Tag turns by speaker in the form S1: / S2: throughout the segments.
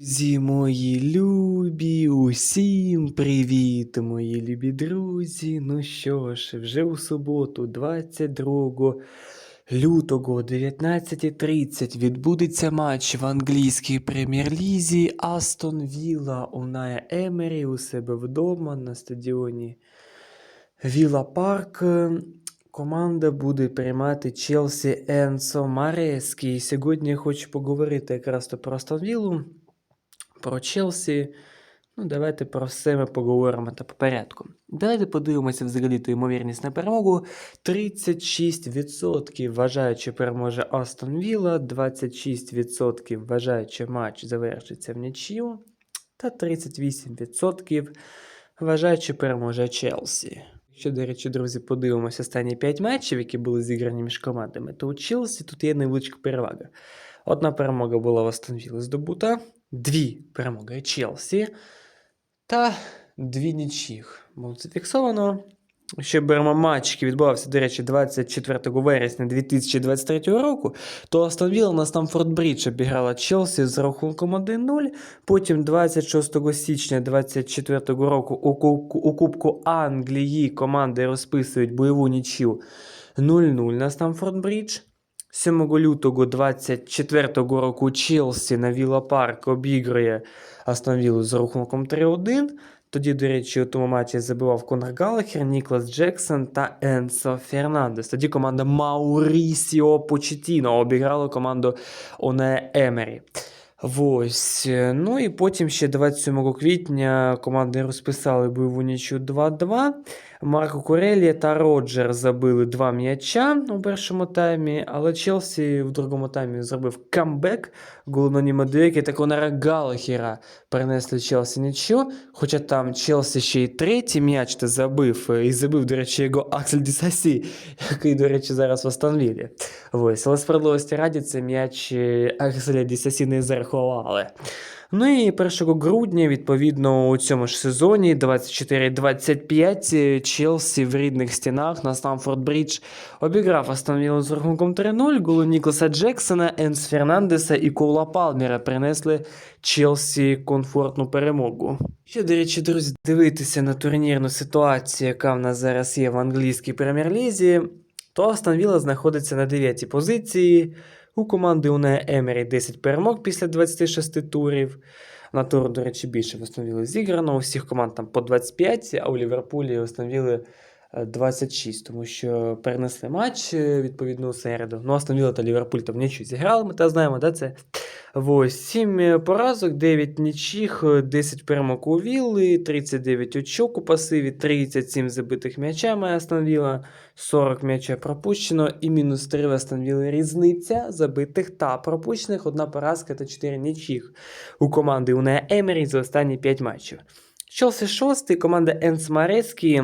S1: Друзі мої любі, усім привіт, мої любі друзі. Ну що ж, вже у суботу, 22 лютого, 19.30 відбудеться матч в англійській прем'єр-лізі Астон Вілла Унає Емері у себе вдома на стадіоні Вілла Парк. Команда буде приймати Челсі Енсо Марескі. Сьогодні я хочу поговорити якраз про Астон Віллу про Челсі. Ну, давайте про все ми поговоримо та по порядку. Давайте подивимося взагалі ту ймовірність на перемогу. 36% вважають, що переможе Астон Вілла, 26% вважають, що матч завершиться в нічию, та 38% вважають, що переможе Челсі. Якщо, до речі, друзі, подивимося останні 5 матчів, які були зіграні між командами, то у Челсі тут є невеличка перевага. Одна перемога була в Астанвіли здобута, дві перемоги Челсі та дві нічіх. Було зафіксовано. Ще беремо матч, який відбувався, до речі, 24 вересня 2023 року, то Астон Вілла на Стамфорд Брідж обіграла Челсі з рахунком 1-0. Потім 26 січня 2024 року у Кубку, Англії команди розписують бойову нічю 0-0 на Стамфорд Брідж. 7 лютого 24 року Челсі на Вілла Парк обігрує Віллу з рахунком 3-1. Тоді, до речі, у тому матчі забивав Конор Галахер, Ніклас Джексон та Енсо Фернандес. Тоді команда Маурісіо Почетіно обіграла команду Оне Емері. Ось. Ну і потім ще 27 квітня команди розписали бойову нічю 2-2. Марко Курелі та Роджер забили два м'яча у першому таймі, але Челсі в другому таймі зробив камбек. Голононі Мадуеки та Конора Галахера перенесли Челсі нічю. Хоча там Челсі ще й третій м'яч та забив. І забив, до речі, його Аксель Дісасі, який, до речі, зараз в Останвілі. Ось, але справедливості раді це м'яч е, Акселя Дісасі не зарахували. Ну і 1 грудня, відповідно, у цьому ж сезоні 24-25 Челсі в рідних стінах на Стамфорд Брідж обіграв Астонвілу з рахунком 3-0. Голу Нікласа Джексона, Енс Фернандеса і Коула Палмера принесли Челсі комфортну перемогу. Ще, до речі, друзі, дивитися на турнірну ситуацію, яка в нас зараз є в англійській прем'єр-лізі, то Астон Вілла знаходиться на 9 позиції. У команди Уне Емері 10 перемог після 26 турів. На туру, до речі, більше встановили зіграно. У всіх команд там по 25, а у Ліверпулі встановили 26, тому що перенесли матч відповідну відповідно у середу. Ну, а та Ліверпуль там нічого зіграли, ми та знаємо, да, це. Ось, 7 поразок, 9 нічих, 10 перемог у Вілли, 39 очок у пасиві, 37 забитих м'ячами Астон Вілла, 40 м'яча пропущено і мінус 3 в Астон Вілли різниця забитих та пропущених, одна поразка та 4 нічих у команди Уне Емері за останні 5 матчів. Челсі 6, команда Енс Марецькі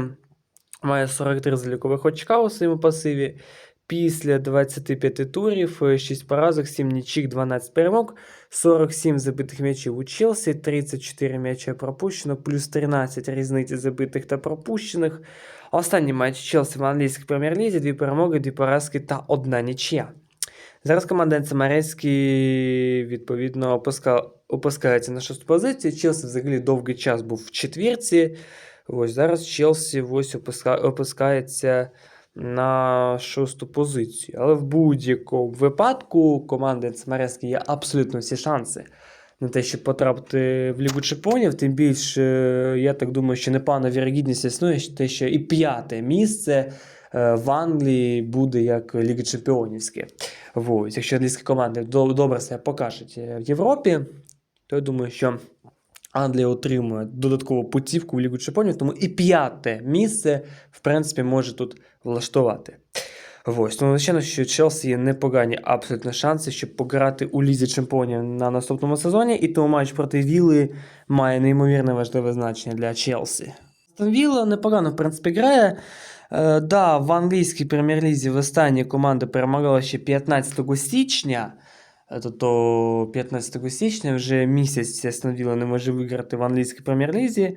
S1: має 43 залікових очка у своєму пасиві. Після 25 турів, 6 поразок, 7 нічик, 12 перемог, 47 забитих м'ячів у Челсі, 34 м'яча пропущено, плюс 13 різниці забитих та пропущених. Останній матч Челсі в англійській прем'єр-лізі, 2 перемоги, 2 поразки та 1 нічия. Зараз команда Енцемарецький, відповідно, опуска... опускається на шосту позицію. Челсі взагалі довгий час був в четвірці. Ось зараз Челсі ось опуска... опускається на шосту позицію. Але в будь-якому випадку команда Цмарецькі є абсолютно всі шанси на те, щоб потрапити в Лігу Чемпіонів. Тим більше, я так думаю, що непевна вірогідність існує, те, що і п'яте місце е, в Англії буде як Ліга Чемпіонівське. Якщо англійські команди добре себе покажуть е, в Європі, то я думаю, що. Англія отримує додаткову путівку в Лігу Чемпіонів, тому і п'яте місце, в принципі, може тут влаштувати. Ось, ну, звичайно, що Челсі є непогані абсолютно шанси, щоб пограти у Лізі Чемпіонів на наступному сезоні, і тому матч проти Вілли має неймовірне важливе значення для Челсі. Вілла непогано, в принципі, грає. Е, да, в англійській прем'єр-лізі в останній команда перемагала ще 15 січня. Тобто 15 січня вже місяць Астон Вілла не може виграти в англійській прем'єр-лізі.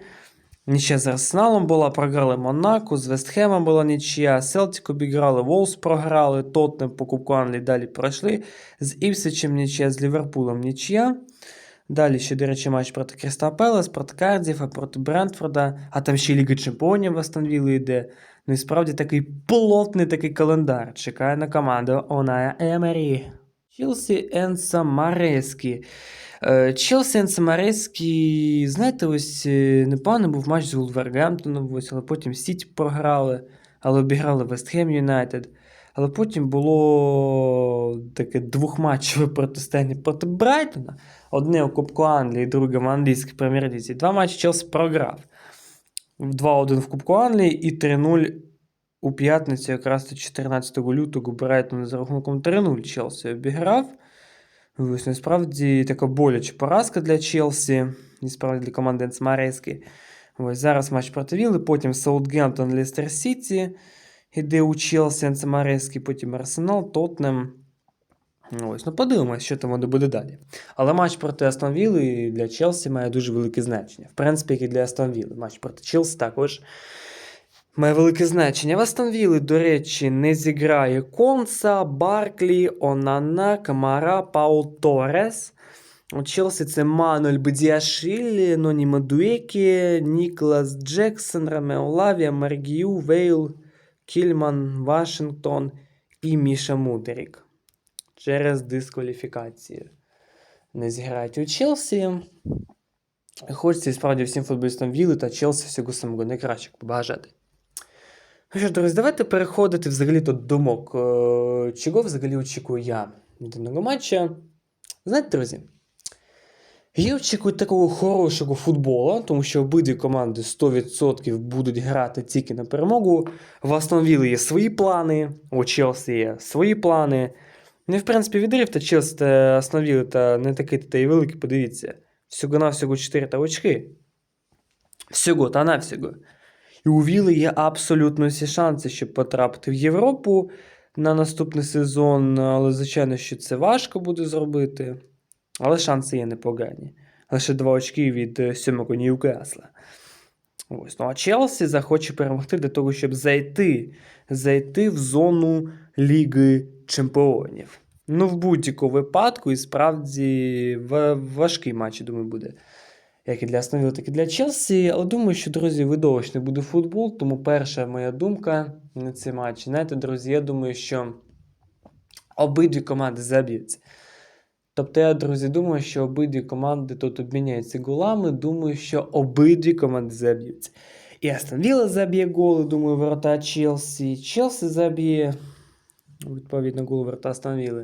S1: Нічия з Арсеналом була, програли Монако, з Вестхемом була нічия, Селтик обіграли, Волс програли, Тотнем по Кубку Англії далі пройшли. З Іпсичем нічия, з Ліверпулем нічия. Далі ще, до речі, матч проти Кріста Пелес, проти Кардіфа, проти Брентфорда, а там ще Ліга Чемпіонів Вілли йде. Ну і справді такий плотний такий календар. Чекає на команду Оная Емері. Челсі Енса Марескі. Е, Челсі Енсамарескі, знаєте, ось е, непоганий був матч з Вулвергемптоном, ось, але потім Сіті програли, але обіграли Вестхем Юнайтед. Але потім було таке двохматчеве протистояння проти Брайтона. Одне у Кубку Англії, друге в англійській прем'єр-лізі. Два матчі Челсі програв. 2-1 в Кубку Англії і 3-0 у п'ятницю, якраз до 14 лютого Брайтон за рахунком 3-0 Челсі обіграв. Ось насправді така боляча поразка для Челсі, і справді для команди Енцмарейської. Ось зараз матч проти Вілли, потім Саутгемптон, Лестер Сіті. Іде у Челсі, Енцемарейський, потім Арсенал, Тотнем. Ось, ну подивимось, що там воно буде далі. Але матч проти Астон Вілли для Челсі має дуже велике значення. В принципі, як і для Астон Вілли. Матч проти Челсі також має велике значення. В Астон Вілли, до речі, не зіграє Конса, Барклі, Онана, Камара, Паул Торес. У Челсі це Мануель Бедіашвілі, Ноні Мадуекі, Ніклас Джексон, Ромео Лавія, Маргію, Вейл, Кільман, Вашингтон і Міша Мудрік. Через дискваліфікацію. Не зіграють у Челсі. Хочеться і справді всім футболістам Вілли та Челсі всього самого найкращого побажати. Ну що ж, друзі, давайте переходити взагалі до думок. Е, Чого взагалі очікую я від даного матча? Знаєте, друзі, я очікую такого хорошого футболу, тому що обидві команди 100% будуть грати тільки на перемогу. В Астон є свої плани, у Челсі є свої плани. Ну, в принципі, відрив та Челсі та Астон та не такий та й великий, подивіться. Всього-навсього 4 та очки. Всього та навсього. У Вілли є абсолютно всі шанси, щоб потрапити в Європу на наступний сезон. Але, звичайно, що це важко буде зробити. Але шанси є непогані. Лише два очки від е, сьомого Ньюкасла. Ось. Ну а Челсі захоче перемогти для того, щоб зайти, зайти в зону Ліги Чемпіонів. Ну, в будь-якому випадку, і справді важкий матч, думаю, буде. Як і для Астон так і для Челсі. Але думаю, що, друзі, видовищний буде футбол. Тому перша моя думка на цей матч. Знаєте, друзі, я думаю, що обидві команди заб'ються. Тобто, я, друзі, думаю, що обидві команди тут обміняються голами. Думаю, що обидві команди заб'ються. І Астон Вілла заб'є голи, думаю, ворота Челсі. Челсі заб'є, відповідно, гол ворота Астон Вілли.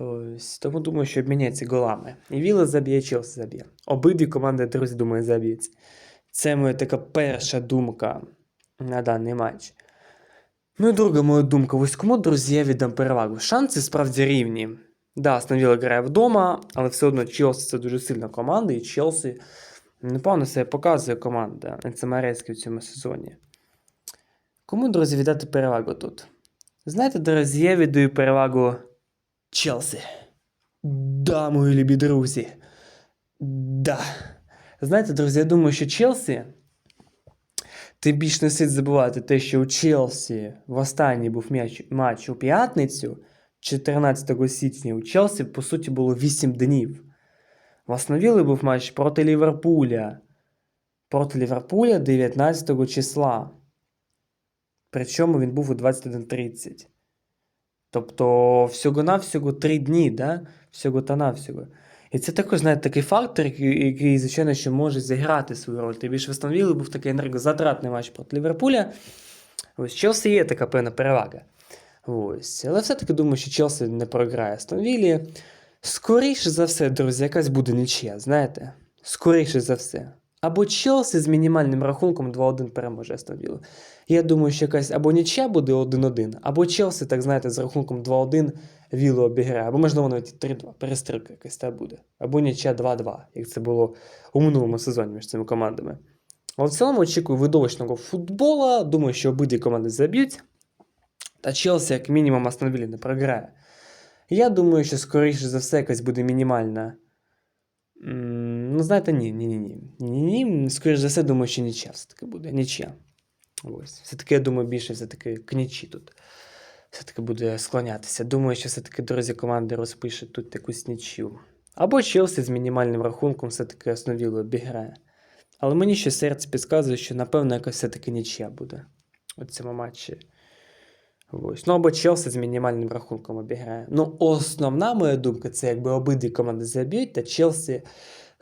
S1: Ось, тому думаю, що обміняються голами. І Вілла заб'є, Челсі заб'є. Обидві команди, друзі, думаю, заб'ються. Це моя така перша думка на даний матч. Ну і друга моя думка. Ось кому, друзі, я віддам перевагу. Шанси справді рівні. Да, Астон грає вдома, але все одно Челсі це дуже сильна команда, і Челсі непевно себе показує команда Енцемарецька в цьому сезоні. Кому, друзі, віддати перевагу тут? Знаєте, друзі, я віддаю перевагу Челсі. Да, мої любі друзі. Да. Знаєте, друзі, я думаю, що Челсі. Тим більш не слід забувати те, що у Челсі в останній був м'яч, матч у п'ятницю, 14 січня, у Челсі, по суті, було 8 днів. В Основілі був матч проти Ліверпуля. Проти Ліверпуля 19 числа. Причому він був у 21.30. Тобто, всього-навсього 3 дні, да? всього та навсього. І це також, знаєте, такий фактор, який, звичайно, що може зіграти свою роль. Тим більше в Астон був такий енергозатратний матч проти Ліверпуля. Ось Челсі є така певна перевага. Ось. Але все-таки думаю, що Челсі не програє Астон Віллі. Скоріше за все, друзі, якась буде нічия, знаєте? Скоріше за все. Або Челсі з мінімальним рахунком 2-1 переможе Астон Я думаю, що якась або нічия буде 1-1, або Челсі, так знаєте, з рахунком 2-1 Віллу обіграє, або можливо навіть 3-2, перестрілка якась та буде. Або нічия 2-2, як це було у минулому сезоні між цими командами. Але в цілому очікую видовищного футбола. Думаю, що обидві команди заб'ють. Та Челсі, як мінімум, Астон не програє. Я думаю, що скоріше за все якась буде мінімальна. Ну, знаєте, ні, ні, ні, ні. Ні. Скоріше за все, думаю, що нічия все-таки буде. Нічия. Ось. Все-таки, я думаю, більше все-таки к нічі тут. Все-таки буде склонятися. Думаю, що все-таки, друзі, команди розпишуть тут якусь нічю. Або Челсі з мінімальним рахунком все-таки Астон Віллу обіграє. Але мені ще серце підказує, що напевно якось все-таки нічия буде у цьому матчі. Ось. Ну або Челсі з мінімальним рахунком обіграє. Ну, основна моя думка це якби обидві команди заб'ють, та Челсі,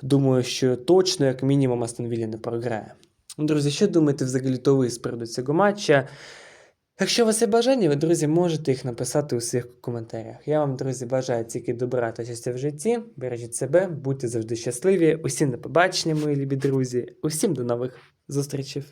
S1: думаю, що точно, як мінімум, Астонвіллі не програє. Ну, Друзі, що думаєте взагалі то ви з приводу цього матча? Якщо у вас є бажання, ви, друзі, можете їх написати у своїх коментарях. Я вам, друзі, бажаю тільки добра та щастя в житті. Бережіть себе, будьте завжди щасливі. Усім до побачення, мої любі друзі. Усім до нових зустрічей.